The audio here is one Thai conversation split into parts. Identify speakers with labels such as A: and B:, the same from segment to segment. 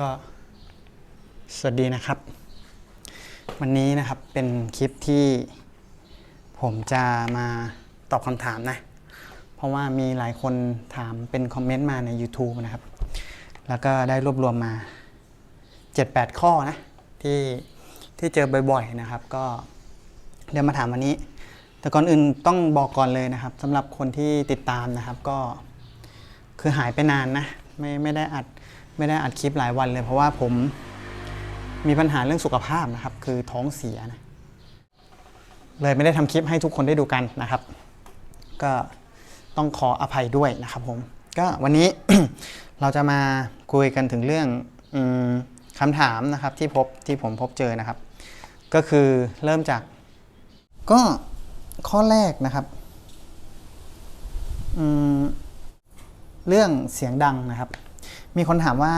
A: ก็สวัสดีนะครับ วันนี้นะครับเป็นคลิปที่ผมจะมาตอบคำถามนะ เพราะว่ามีหลายคนถามเป็นคอมเมนต์มาใน YouTube นะครับ แล้วก็ได้รวบรวมมา 7-8 ข้อนะ ที่ที่เจอบ่อยๆนะครับ ก็เดี๋ยวมาถามวันนี้ แต่ก่อนอื่นต้องบอกก่อนเลยนะครับสำหรับคนที่ติดตามนะครับก็คือหายไปนานนะไม่ไม่ได้อัด ไม่ได้อัดคลิปหลายวันเลย เพราะว่าผมมีปัญหาเรื่องสุขภาพนะครับ คือท้องเสียนะเลยไม่ได้ทำคลิปให้ทุกคนได้ดูกันนะครับ ก็ต้องขออภัยด้วยนะครับผม ก็วันนี้ เราจะมาคุยกันถึงเรื่องอคำถามนะครับที่พบที่ผมพบเจอนะครับ ก็คือเริ่มจาก ก็ข้อแรกนะครับเรื่องเสียงดังนะครับ มีคนถามว่า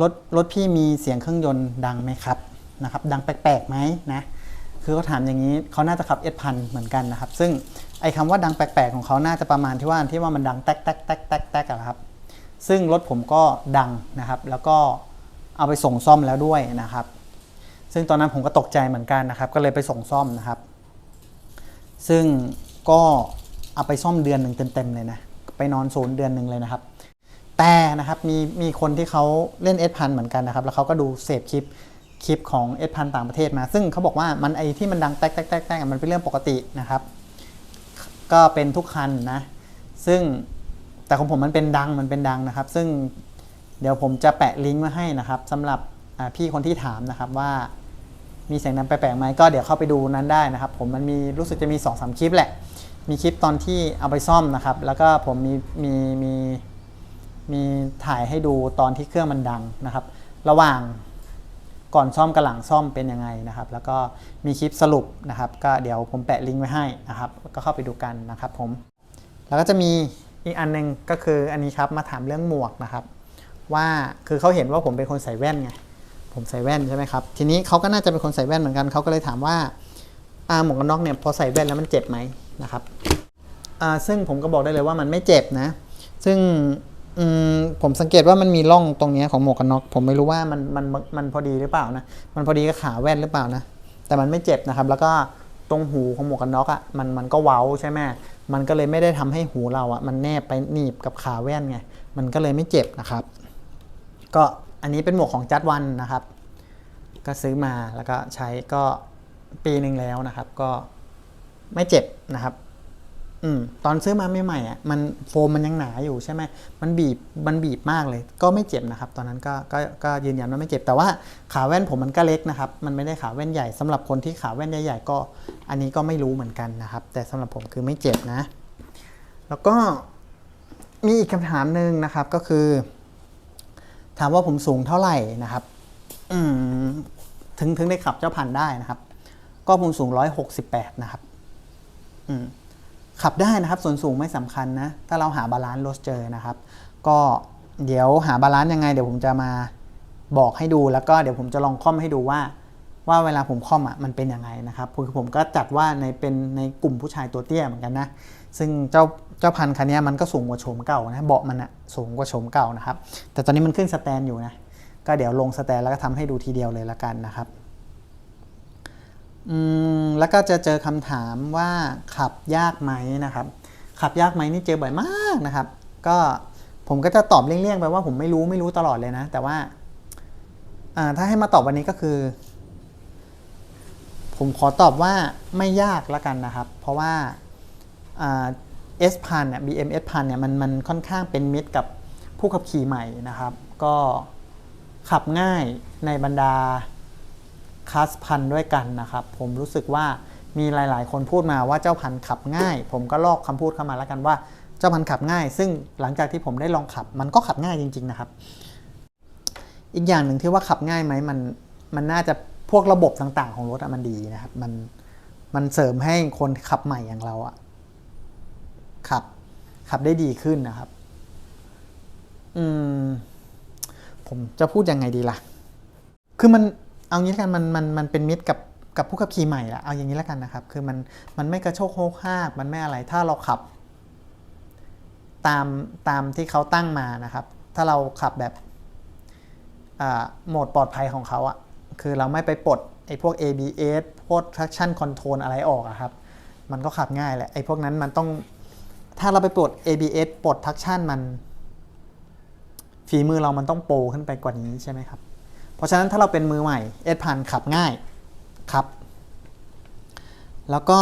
A: รถรถพี่มีเสียงเครื่องยนต์ดังไหมครับนะครับ ดังแปลกๆไหมนะคือเขาถามอย่างนี้เขาน่าจะขับเอสพันเหมือนกันนะครับ ซึ่งไอ้คำว่าดังแปลกๆของเขาน่าจะประมาณที่ว่าที่ว่ามันดังแต๊กแต๊กแต๊กแต๊กแต๊กอะครับ ซึ่งรถผมก็ดังนะครับ แล้วก็เอาไปส่งซ่อมแล้วด้วยนะครับ ซึ่งตอนนั้นผมก็ตกใจเหมือนกันนะครับ ก็เลยไปส่งซ่อมนะครับ ซึ่งก็เอาไปซ่อมเดือนหนึ่งเต็มๆเลยนะไปนอนศูนย์เดือนหนึ่งเลยนะครับ แต่นะครับมีมีคนที่เขาเล่นเอสพันเหมือนกันนะครับ แล้วเขาก็ดูเสพคลิปคลิปของเอสพันต่างประเทศมา ซึ่งเขาบอกว่ามันไอที่มันดังแตกแตกแตกแตกมันเป็นเรื่องปกตินะครับ ก็เป็นทุกคันนะ ซึ่งแต่ของผมมันเป็นดังมันเป็นดังนะครับ ซึ่งเดี๋ยวผมจะแปะลิงก์ไว้ให้นะครับสำหรับพี่คนที่ถามนะครับว่ามีเสียงดังแปลกๆไหมก็เดี๋ยวเข้าไปดูนั้นได้นะครับ ผมมันมีรู้สึกจะมี2อสคลิปแหละ มีคลิปตอนที่เอาไปซ่อมนะครับ แล้วก็ผมมีมีมีมี มีถ่ายให้ดูตอนที่เครื่องมันดังนะครับ ระหว่างก่อนซ่อมกับหลังซ่อมเป็นยังไงนะครับ แล้วก็มีคลิปสรุปนะครับ ก็เดี๋ยวผมแปะลิงก์ไว้ให้นะครับ ก็เข้าไปดูกันนะครับผม แล้วก็จะมีอีกอันหนึงก็คืออันนี้ครับมาถามเรื่องหมวกนะครับ ว่าคือเขาเห็นว่าผมเป็นคนใส่แว่นไงผมใส่แว่นใช่ไหมครับทีนี้เขาก็น่าจะเป็นคนใส่แว่นเหมือนกันเขาก็เลยถามว่าหมวกกันน็อกเนี่ยพอใส่แว่นแล้วมันเจ็บไหมนะครับซึ่งผมก็บอกได้เลยว่ามันไม่เจ็บนะ ซึ่ง อืมผมสังเกตว่ามันมีร่องตรงเนี้ยของหมวกกันน็อกผมไม่รู้ว่ามันมันมันพอดีหรือเปล่านะมันพอดีกับขาแว่นหรือเปล่านะแต่มันไม่เจ็บนะครับ แล้วก็ตรงหูของหมวกกันน็อกอะมันมันก็เว้าใช่ไหมมันก็เลยไม่ได้ทำให้หูเราอะมันแนบไปหนีบกับขาแว่นไงมันก็เลยไม่เจ็บนะครับ ก็อันนี้เป็นหมวกของจัดวันนะครับ ก็ซื้อมาแล้วก็ใช้ก็ปีหนึ่งแล้วนะครับ ก็ไม่เจ็บนะครับ อืมตอนซื้อมาใหม่ๆอะมันโฟมมันยังหนาอยู่ใช่ไหมมันบีบมันบีบมากเลย ก็ไม่เจ็บนะครับ ตอนนั้นก็ก็ก็ยืนยันว่าไม่เจ็บแต่ว่าขาแว่นผมมันก็เล็กนะครับ มันไม่ได้ขาแว่นใหญ่สำหรับคนที่ขาแว่นใหญ่ๆก็ อันนี้ก็ไม่รู้เหมือนกันนะครับ แต่สำหรับผมคือไม่เจ็บนะ แล้วก็มีอีกคำถามหนึ่งนะครับก็คือ ถามว่าผมสูงเท่าไหร่นะครับ อืมถึงถึงได้ขับเจ้าพันได้นะครับ ก็ผมสูง168นะครับ อืม ขับได้นะครับ ส่วนสูงไม่สำคัญนะ ถ้าเราหาบาลานซ์รถเจอนะครับ ก็เดี๋ยวหาบาลานซ์ยังไง เดี๋ยวผมจะมาบอกให้ดูแล้วก็เดี๋ยวผมจะลองค่อมให้ดูว่า ว่าเวลาผมค่อมอะมันเป็นยังไงนะครับคือผมก็จัดว่าในเป็นในกลุ่มผู้ชายตัวเตี้ยเหมือนกันนะ ซึ่งเจ้าเจ้าพันธุ์คันนี้มันก็สูงกว่าโฉมเก่านะเบาะมันอะสูงกว่าโฉมเก่านะครับ แต่ตอนนี้มันขึ้นสแตนอยู่นะก็เดี๋ยวลงสแตนแล้วก็ทำให้ดูทีเดียวเลยละกันนะครับ แล้วก็จะเจอคำถามว่าขับยากไหมนะครับ ขับยากไหมนี่เจอบ่อยมากนะครับ ก็ผมก็จะตอบเลี่ยงๆไปว่าผมไม่รู้ไม่รู้ตลอดเลยนะ แต่ว่าถ้าให้มาตอบวันนี้ก็คือ ผมขอตอบว่าไม่ยากล้วกันนะครับ เพราะว่าเอสพันเนี่ย BM S พันเนี่ยมันมันค่อนข้างเป็นมิตรกับผู้ขับขี่ใหม่นะครับ ก็ขับง่ายในบรรดา คลาสพันด้วยกันนะครับ ผมรู้สึกว่ามีหลาย ๆ คนพูดมาว่าเจ้าพันขับง่าย ผมก็ลอกคำพูดเข้ามาแล้วกันว่าเจ้าพันขับง่าย ซึ่งหลังจากที่ผมได้ลองขับ มันก็ขับง่ายจริง ๆ นะครับ อีกอย่างหนึ่งที่ว่าขับง่ายไหมมันมันน่าจะพวกระบบต่าง ๆ ของรถมันดีนะครับ มันมันเสริมให้คนขับใหม่อย่างเราอะขับขับได้ดีขึ้นนะครับ อืมผมจะพูดยังไงดีล่ะ คือมัน เอางี้แล้วกันมันมันมันเป็นมิตรกับกับผู้ขับขี่ใหม่ละเอาอย่างนี้แล้วกันนะครับ คือมันมันไม่กระโชกโฮกฮากมันไม่อะไร ถ้าเราขับ ตามตามที่เขาตั้งมานะครับ ถ้าเราขับแบบโหมดปลอดภัยของเขาอะคือเราไม่ไปปลดไอ้พวก ABS พวก traction control อะไรออกอะครับ มันก็ขับง่ายแหละ ไอ้พวกนั้นมันต้อง ถ้าเราไปปลด ABS ปลด traction มัน ฝีมือเรามันต้องโปรขึ้นไปกว่านี้ใช่ไหมครับ เพราะฉะนั้นถ้าเราเป็นมือใหม่เอสพันขับง่ายครับ แล้วก็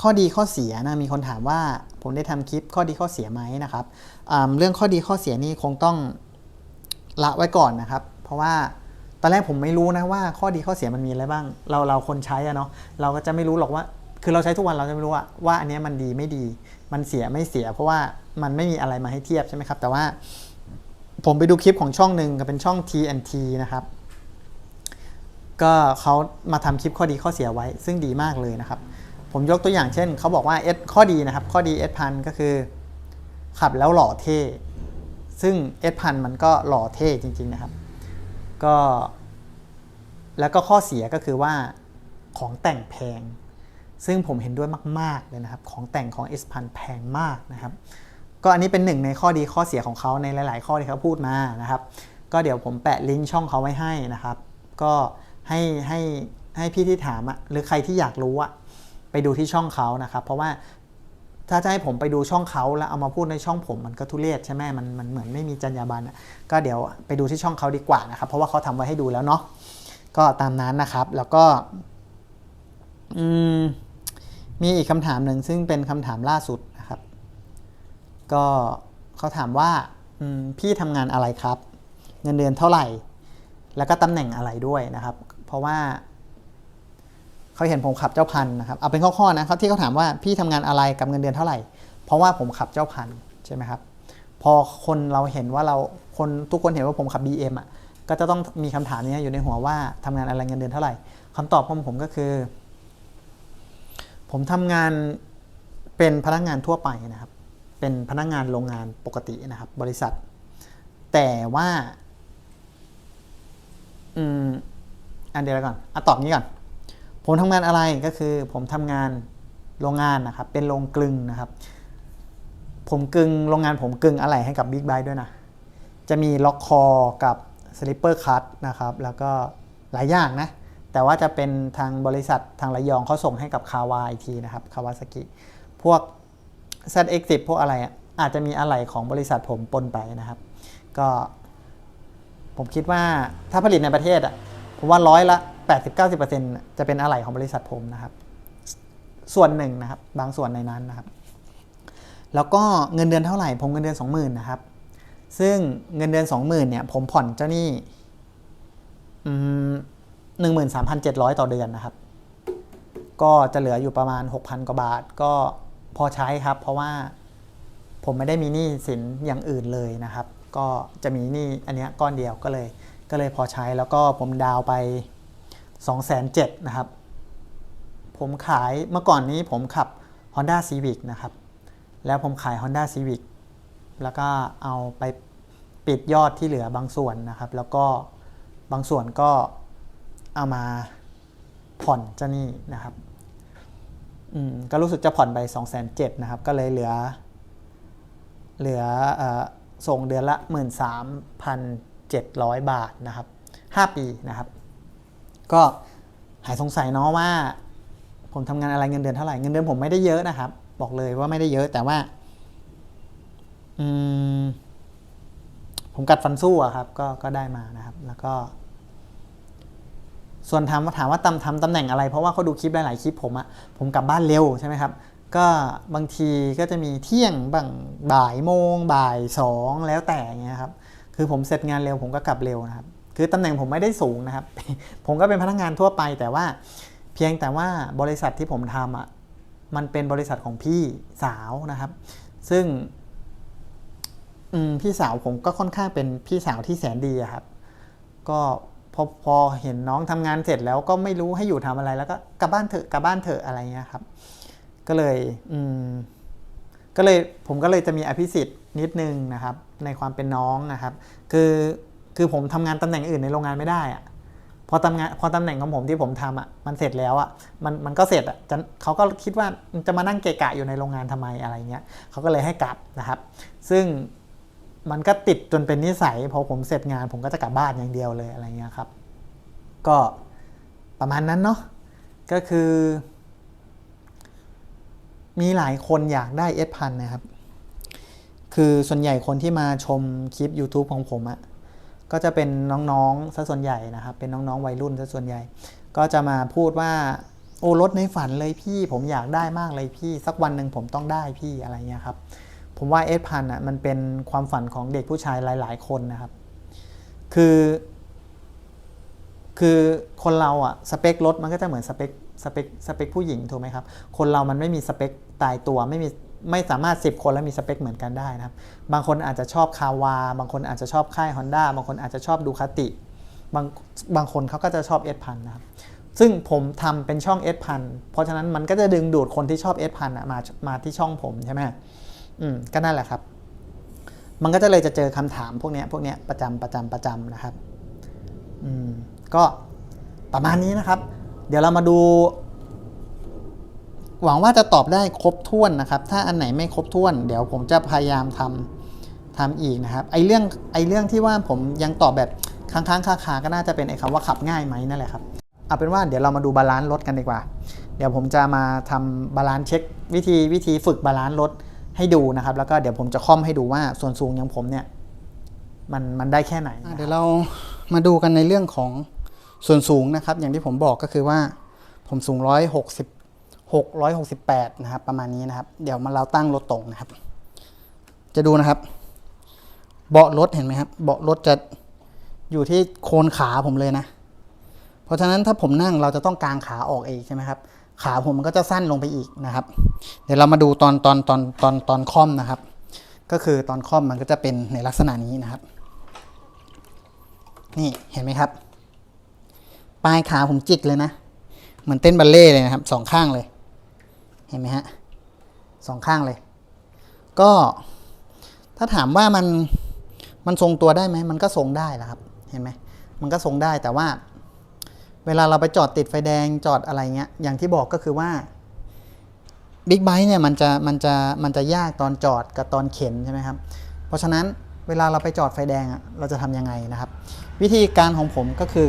A: ข้อดีข้อเสียนะมีคนถามว่าผมได้ทำคลิปข้อดีข้อเสียไหมนะครับเรื่องข้อดีข้อเสียนี่คงต้องละไว้ก่อนนะครับ เพราะว่าตอนแรกผมไม่รู้นะว่าข้อดีข้อเสียมันมีอะไรบ้าง เราเราคนใช้อะเนาะเราก็จะไม่รู้หรอกว่า คือเราใช้ทุกวันเราจะไม่รู้ว่าว่าอันนี้มันดีไม่ดี มันเสียไม่เสีย เพราะว่ามันไม่มีอะไรมาให้เทียบใช่ไหมครับ แต่ว่า ผมไปดูคลิปของช่องหนึ่งก็เป็นช่อง TNT นะครับ ก็เขามาทำคลิปข้อดีข้อเสียไว้ ซึ่งดีมากเลยนะครับ ผมยกตัวอย่างเช่น เขาบอกว่า S ข้อดีนะครับ ข้อดี S พันก็คือ ขับแล้วหล่อเท่ ซึ่ง S พันมันก็หล่อเท่จริง ๆนะครับ ก็ แล้วก็ข้อเสียก็คือว่าของแต่งแพง ซึ่งผมเห็นด้วยมาก ๆ เลยนะครับ ของแต่งของ S พันแพงมากนะครับ ก็อันนี้เป็นหนึ่งในข้อดีข้อเสียของเขาในหลาย ๆ ข้อที่เขาพูดมานะครับ ก็เดี๋ยวผมแปะลิงก์ช่องเขาไว้ให้นะครับ ก็ให้ให้ให้พี่ที่ถามอะหรือใครที่อยากรู้อะไปดูที่ช่องเขานะครับ เพราะว่าถ้าจะให้ผมไปดูช่องเขาแล้วเอามาพูดในช่องผมมันก็ทุเรศใช่ไหมมันมันเหมือนไม่มีจรรยาบรรณอะก็เดี๋ยวไปดูที่ช่องเขาดีกว่านะครับ เพราะว่าเขาทำไว้ให้ดูแล้วเนาะก็ตามนั้นนะครับ แล้วก็อืมมีอีกคำถามหนึ่งซึ่งเป็นคำถามล่าสุด ก็เขาถามว่าพี่ทำงานอะไรครับ เงินเดือนเท่าไหร่ แล้วก็ตำแหน่งอะไรด้วยนะครับ เพราะว่าเขาเห็นผมขับเจ้าพันนะครับเอาเป็นข้อๆนะเขาที่เขาถามว่าพี่ทำงานอะไรกับเงินเดือนเท่าไหร่ เพราะว่าผมขับเจ้าพันใช่ไหมครับพอคนเราเห็นว่าเราคนทุกคนเห็นว่าผมขับ BM อะก็จะต้องมีคำถามนี้อยู่ในหัวว่าทำงานอะไรเงินเดือนเท่าไหร่คำตอบของผมก็คือ ผมทำงานเป็นพนักงานทั่วไปนะครับ เป็นพนักงานโรงงานปกตินะครับ บริษัท แต่ว่า อืมอันเดียวก่อนอะตอบนี้ก่อน ผมทำงานอะไรก็คือ ผมทำงานโรงงานนะครับ เป็นโรงกลึงนะครับ ผมกลึงโรงงานผมกลึงอะไรให้กับบิ๊กไบด้วยนะ จะมีล็อกคอกับสลิปเปอร์คัตนะครับ แล้วก็หลายอย่างนะ แต่ว่าจะเป็นทางบริษัททางระยองเขาส่งให้กับคาวาอีกทีนะครับ คาวาสกิ พวก ZX10 พวกอะไรอะอาจจะมีอะไหล่ของบริษัทผมปนไปนะครับ ก็ ผมคิดว่าถ้าผลิตในประเทศอะผมว่าร้อยละ 80-90%จะเป็นอะไหล่ของบริษัทผมนะครับ ส่วนหนึ่งนะครับ บางส่วนในนั้นนะครับ แล้วก็เงินเดือนเท่าไหร่ ผมเงินเดือน 20,000นะครับ ซึ่งเงินเดือน 20,000เนี่ย ผมผ่อนเจ้าหนี้หนึ่งหมื่นสามพันเจ็ดร้อยต่อเดือนนะครับ ก็จะเหลืออยู่ประมาณ6,000กว่าบาทก็ พอใช้ครับ เพราะว่าผมไม่ได้มีหนี้สินอย่างอื่นเลยนะครับ ก็จะมีหนี้อันเนี้ยก้อนเดียวก็เลย ก็เลยพอใช้แล้วก็ผมดาวไป 2 7 0 0 0นะครับ ผมขายเมื่อก่อนนี้ผมขับ Honda Civic นะครับ แล้วผมขาย Honda Civic แล้วก็เอาไปปิดยอดที่เหลือบางส่วนนะครับ แล้วก็บางส่วนก็เอามาผ่อนเจ้าหนี้นะครับ ก็รู้สึกจะผ่อนไป2 7 0 0 0นะครับ ก็เลยเหลือ เหลือออส่งเดือนละ 13,700 บาทนะครับ 5 ปีนะครับ ก็หายสงสัยเนาะว่า ผมทำงานอะไรเงินเดือนเท่าไหร่ เงินเดือนผมไม่ได้เยอะนะครับ บอกเลยว่าไม่ได้เยอะแต่ว่าอืมผมกัดฟันสู้อะครับ ก็ก็ได้มานะครับ แล้วก็ ส่วนถามว่าถามว่าตำทำตำแหน่งอะไร เพราะว่าเขาดูคลิปหลายๆคลิปผมอะผมกลับบ้านเร็วใช่ไหมครับก็บางทีก็จะมีเที่ยงบางบ่ายโมงบ่ายสองแล้วแต่เงี้ยครับคือผมเสร็จงานเร็วผมก็กลับเร็วนะครับคือตำแหน่งผมไม่ได้สูงนะครับ ผมก็เป็นพนักงานทั่วไป แต่ว่าเพียงแต่ว่าบริษัทที่ผมทำอะมันเป็นบริษัทของพี่สาวนะครับ ซึ่งพี่สาวผมก็ค่อนข้างเป็นพี่สาวที่แสนดีอะครับ ก็ พอพอเห็นน้องทำงานเสร็จแล้วก็ไม่รู้ให้อยู่ทำอะไรแล้วก็กลับบ้านเถอะกลับบ้านเถอะอะไรเงี้ยครับ ก็เลยอืมก็เลยผมก็เลยจะมีอภิสิทธิ์นิดนึงนะครับ ในความเป็นน้องนะครับ คือคือผมทำงานตำแหน่งอื่นในโรงงานไม่ได้อะพอตำงานพอตำแหน่งของผมที่ผมทำอะมันเสร็จแล้วอะมันมันก็เสร็จอะจะเขาก็คิดว่าจะมานั่งเกะกะอยู่ในโรงงานทำไมอะไรเงี้ยเขาก็เลยให้กลับนะครับ ซึ่ง มันก็ติดจนเป็นนิสัยพอผมเสร็จงานผมก็จะกลับบ้านอย่างเดียวเลยอะไรเงี้ยครับ ก็ประมาณนั้นเนาะก็คือ มีหลายคนอยากได้เอสพันนะครับ คือส่วนใหญ่คนที่มาชมคลิป YouTube ของผมอะก็จะเป็นน้องๆซะส่วนใหญ่นะครับ เป็นน้องๆวัยรุ่นซะส่วนใหญ่ ก็จะมาพูดว่าโอ้รถในฝันเลยพี่ผมอยากได้มากเลยพี่ สักวันหนึ่งผมต้องได้พี่อะไรเงี้ยครับ ผมว่าเอสพันอะมันเป็นความฝันของเด็กผู้ชายหลาย ๆ คนนะครับ คือ คือคนเราอะสเปครถมันก็จะเหมือนสเปคสเปคสเปคผู้หญิงถูกไหมครับ คนเรามันไม่มีสเปคตายตัวไม่มีไม่สามารถ 10 คนแล้วมีสเปคเหมือนกันได้นะครับ บางคนอาจจะชอบคาวา บางคนอาจจะชอบค่าย Honda บางคนอาจจะชอบดูคาติ บางบางคนเขาก็จะชอบเอสพันนะครับ ซึ่งผมทำเป็นช่องเอสพันเพราะฉะนั้นมันก็จะดึงดูดคนที่ชอบเอสพันมามาที่ช่องผมใช่ไหม อืมก็นั่นแหละครับ มันก็จะเลยจะเจอคำถามพวกนี้พวกนี้ประจำประจำประจำนะครับ อืมก็ประมาณนี้นะครับ เดี๋ยวเรามาดู หวังว่าจะตอบได้ครบถ้วนนะครับ ถ้าอันไหนไม่ครบถ้วน เดี๋ยวผมจะพยายามทำทำอีกนะครับ ไอเรื่องไอเรื่องที่ว่าผมยังตอบแบบค้างๆคาๆก็น่าจะเป็นไอคำว่าขับง่ายไหมนั่นแหละครับเอาเป็นว่าเดี๋ยวเรามาดูบาลานซ์รถกันดีกว่า เดี๋ยวผมจะมาทำบาลานซ์เช็ควิธีวิธีฝึกบาลานซ์รถ ให้ดูนะครับ แล้วก็เดี๋ยวผมจะค่อมให้ดูว่าส่วนสูงอย่างผมเนี่ยมันมันได้แค่ไหน เดี๋ยวเรามาดูกันในเรื่องของส่วนสูงนะครับ อย่างที่ผมบอกก็คือว่าผมสูง 166 168 นะครับ ประมาณนี้นะครับ เดี๋ยวมาเราตั้งรถตรงนะครับ จะดูนะครับ เบาะรถเห็นไหมครับ เบาะรถจะอยู่ที่โคนขาผมเลยนะ เพราะฉะนั้นถ้าผมนั่งเราจะต้องกางขาออกเองใช่ไหมครับ ขาผมมันก็จะสั้นลงไปอีกนะครับ เดี๋ยวเรามาดูตอนตอนตอนตอนตอนค่อมนะครับ ก็คือตอนค่อมมันก็จะเป็นในลักษณะนี้นะครับ นี่เห็นไหมครับ ปลายขาผมจิกเลยนะเหมือนเต้นบัลเล่เลยนะครับสองข้างเลย เห็นไหมฮะสองข้างเลย ก็ถ้าถามว่ามันมันทรงตัวได้ไหมมันก็ทรงได้แหละครับ เห็นไหมมันก็ทรงได้แต่ว่า เวลาเราไปจอดติดไฟแดงจอดอะไรเงี้ยอย่างที่บอกก็คือว่าบิ๊กไบค์เนี่ยมันจะมันจะมันจะยากตอนจอดกับตอนเข็นใช่ไหมครับ เพราะฉะนั้นเวลาเราไปจอดไฟแดงเราจะทำยังไงนะครับ วิธีการของผมก็คือ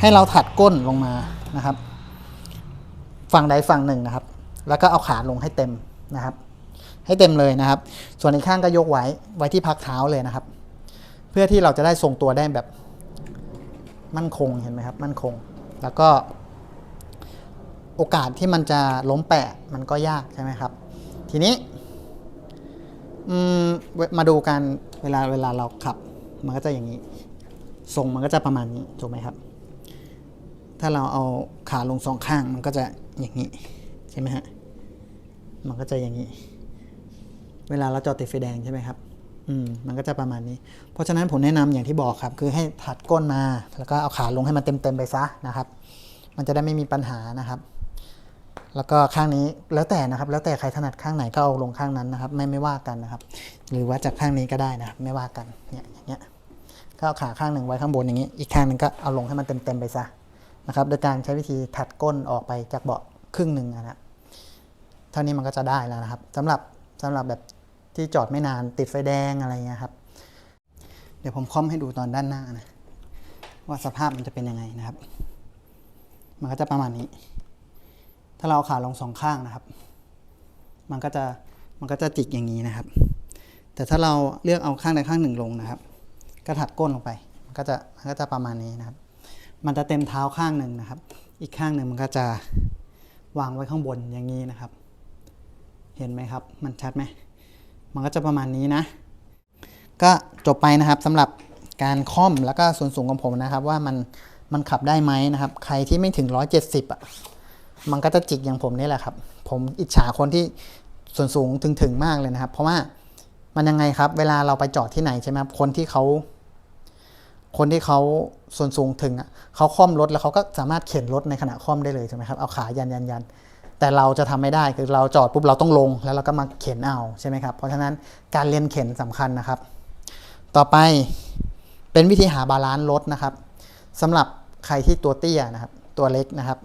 A: ให้เราถัดก้นลงมานะครับ ฝั่งใดฝั่งหนึ่งนะครับ แล้วก็เอาขาลงให้เต็มนะครับ ให้เต็มเลยนะครับ ส่วนอีกข้างก็ยกไว้ไว้ที่พักเท้าเลยนะครับ เพื่อที่เราจะได้ทรงตัวได้แบบ มั่นคงเห็นไหมครับ มั่นคง แล้วก็โอกาสที่มันจะล้มแปะมันก็ยากใช่ไหมครับ ทีนี้มเวมาดูกันเวลาเวลาเราขับ มันก็จะอย่างนี้ทรงมันก็จะประมาณนี้ถูกไหมครับ ถ้าเราเอาขาลงสองข้างมันก็จะอย่างนี้ใช่ไหมฮะมันก็จะอย่างนี้ เวลาเราจอดติดไฟแดงใช่ไหมครับ อืมมันก็จะประมาณนี้ เพราะฉะนั้นผมแนะนำอย่างที่บอกครับ คือให้ถัดก้นมา แล้วก็เอาขาลงให้มันเต็มๆไปซะนะครับ มันจะได้ไม่มีปัญหานะครับ แล้วก็ข้างนี้แล้วแต่นะครับ แล้วแต่ใครถนัดข้างไหนก็เอาลงข้างนั้นนะครับ ไม่ไม่ว่ากันนะครับ หรือว่าจากข้างนี้ก็ได้นะครับ ไม่ว่ากันเนี่ยอย่างเงี้ยก็เอาขาข้างหนึ่งไว้ข้างบนอย่างนี้ อีกข้างหนึ่งก็เอาลงให้มันเต็มๆไปซะนะครับ โดยการใช้วิธีถัดก้นออกไปจากเบาะครึ่งหนึ่งนะครับ เท่านี้มันก็จะได้แล้วนะครับสำหรับสำหรับแบบ ที่จอดไม่นานติดไฟแดงอะไรเงี้ยครับ เดี๋ยวผมคอมให้ดูตอนด้านหน้านะว่าสภาพมันจะเป็นยังไงนะครับ มันก็จะประมาณนี้ ถ้าเราเอาขาลงสองข้างนะครับ มันก็จะมันก็จะจิกอย่างนี้นะครับ แต่ถ้าเราเลือกเอาข้างใดข้างหนึ่งลงนะครับ ก็ถัดก้นลงไป มันก็จะมันก็จะประมาณนี้นะครับ มันจะเต็มเท้าข้างหนึ่งนะครับ อีกข้างหนึ่งมันก็จะวางไว้ข้างบนอย่างนี้นะครับ เห็นไหมครับ มันชัดไหม มันก็จะประมาณนี้นะ ก็จบไปนะครับสำหรับการค่อมแล้วก็ส่วนสูงของผมนะครับ ว่ามันมันขับได้ไหมนะครับ ใครที่ไม่ถึง 170อะมันก็จะจิกอย่างผมนี่แหละครับ ผมอิจฉาคนที่ส่วนสูงถึงถึงมากเลยนะครับ เพราะว่ามันยังไงครับ เวลาเราไปจอดที่ไหนใช่ไหมครับคนที่เขาคนที่เขาส่วนสูงถึงอะเขาค่อมรถแล้วเขาก็สามารถเข็นรถในขณะค่อมได้เลยใช่ไหมครับเอาขายันยันยัน แต่เราจะทำไม่ได้คือเราจอดปุ๊บเราต้องลงแล้วเราก็มาเข็นเอาใช่ไหมครับเพราะฉะนั้นการเรียนเข็นสำคัญนะครับ ต่อไปเป็นวิธีหาบาลานซ์รถนะครับสำหรับใครที่ตัวเตี้ยนะครับ ตัวเล็กนะครับ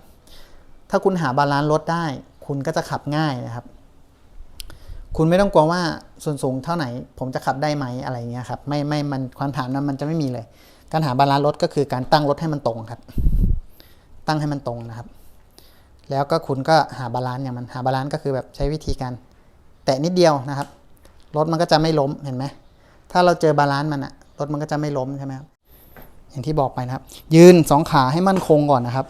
A: ถ้าคุณหาบาลานซ์รถได้ คุณก็จะขับง่ายนะครับ คุณไม่ต้องกลัวว่าส่วนสูงเท่าไหน ผมจะขับได้ไหมอะไรเงี้ยครับไม่ไม่มันความถามนั้นมันจะไม่มีเลย การหาบาลานซ์รถก็คือการตั้งรถให้มันตรงครับ ตั้งให้มันตรงนะครับ แล้วก็คุณก็หาบาลานซ์อย่างมันหาบาลานซ์ก็คือแบบใช้วิธีการแตะนิดเดียวนะครับรถมันก็จะไม่ล้มเห็นไหมถ้าเราเจอบาลานซ์มันอะรถมันก็จะไม่ล้มใช่ไหมครับอย่างที่บอกไปนะครับ ยืนสองขาให้มั่นคงก่อนนะครับ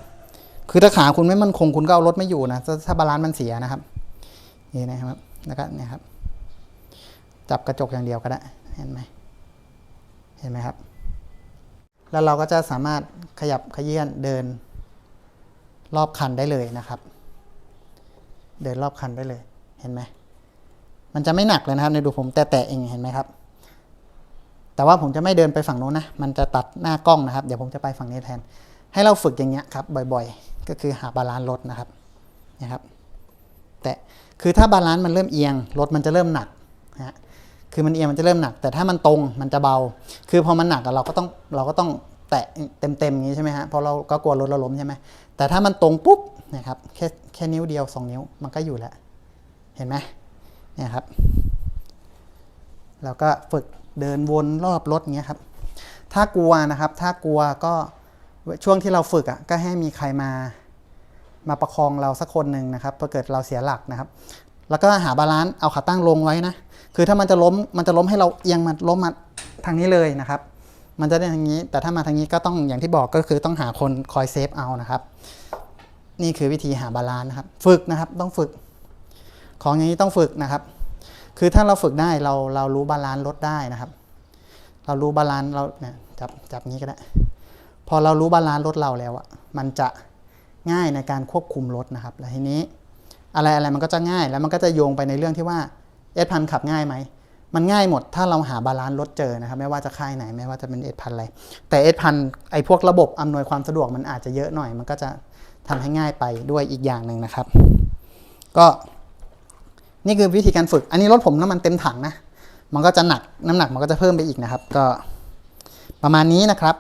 A: คือถ้าขาคุณไม่มั่นคงคุณก็เอารถไม่อยู่นะถ้าถ้าบาลานซ์มันเสียนะครับนี่นะครับแล้วก็เนี่ยครับ จับกระจกอย่างเดียวก็ได้เห็นไหมเห็นไหมครับ แล้วเราก็จะสามารถขยับขยื่นเดิน รอบคันได้เลยนะครับ เดินรอบคันได้เลยเห็นไหมมันจะไม่หนักเลยนะครับในดูผมแตะๆเองเห็นไหมครับ แต่ว่าผมจะไม่เดินไปฝั่งโน้นนะมันจะตัดหน้ากล้องนะครับ เดี๋ยวผมจะไปฝั่งนี้แทน ให้เราฝึกอย่างเงี้ยครับบ่อยๆ ก็คือหาบาลานซ์รถนะครับนะครับ แต่คือถ้าบาลานซ์มันเริ่มเอียงรถมันจะเริ่มหนักนะคือมันเอียงมันจะเริ่มหนัก แต่ถ้ามันตรงมันจะเบา คือพอมันหนักเราก็ต้องเราก็ต้องแตะเต็มๆอย่างนี้ใช่ไหมฮะเพราะเราก็กลัวรถเราล้มใช่ไหม แต่ถ้ามันตรงปุ๊บนะครับแค่แค่นิ้วเดียวสองนิ้วมันก็อยู่แล้ว เห็นไหมเนี่ยครับเราก็ฝึกเดินวนรอบรถเงี้ยครับ ถ้ากลัวนะครับ ถ้ากลัวก็ช่วงที่เราฝึกอะก็ให้มีใครมามาประคองเราสักคนหนึ่งนะครับพอเกิดเราเสียหลักนะครับ แล้วก็หาบาลานซ์เอาขาตั้งลงไว้นะ คือถ้ามันจะล้มมันจะล้มให้เราเอียงมาล้มมาทางนี้เลยนะครับ มันจะได้ทางนี้ แต่ถ้ามาทางนี้ก็ต้องอย่างที่บอกก็คือต้องหาคนคอยเซฟเอานะครับ นี่คือวิธีหาบาลานซ์นะครับ ฝึกนะครับต้องฝึก ของอย่างนี้ต้องฝึกนะครับ คือถ้าเราฝึกได้เราเรารู้บาลานซ์รถได้นะครับ เรารู้บาลานซ์เราเนี่ยจับจับนี้ก็ได้ พอเรารู้บาลานซ์รถเราแล้วอะมันจะง่ายในการควบคุมรถนะครับ แล้วทีนี้อะไรอะไรมันก็จะง่ายแล้วมันก็จะโยงไปในเรื่องที่ว่าเอสพันขับง่ายไหม มันง่ายหมดถ้าเราหาบาลานซ์รถเจอนะครับ ไม่ว่าจะค่ายไหนไม่ว่าจะเป็นเอสพันอะไร แต่เอสพันไอ้พวกระบบอำนวยความสะดวกมันอาจจะเยอะหน่อย มันก็จะทำให้ง่ายไปด้วยอีกอย่างหนึ่งนะครับ ก็นี่คือวิธีการฝึก อันนี้รถผมน้ำมันเต็มถังนะ มันก็จะหนักน้ำหนักมันก็จะเพิ่มไปอีกนะครับ ก็ประมาณนี้นะครับ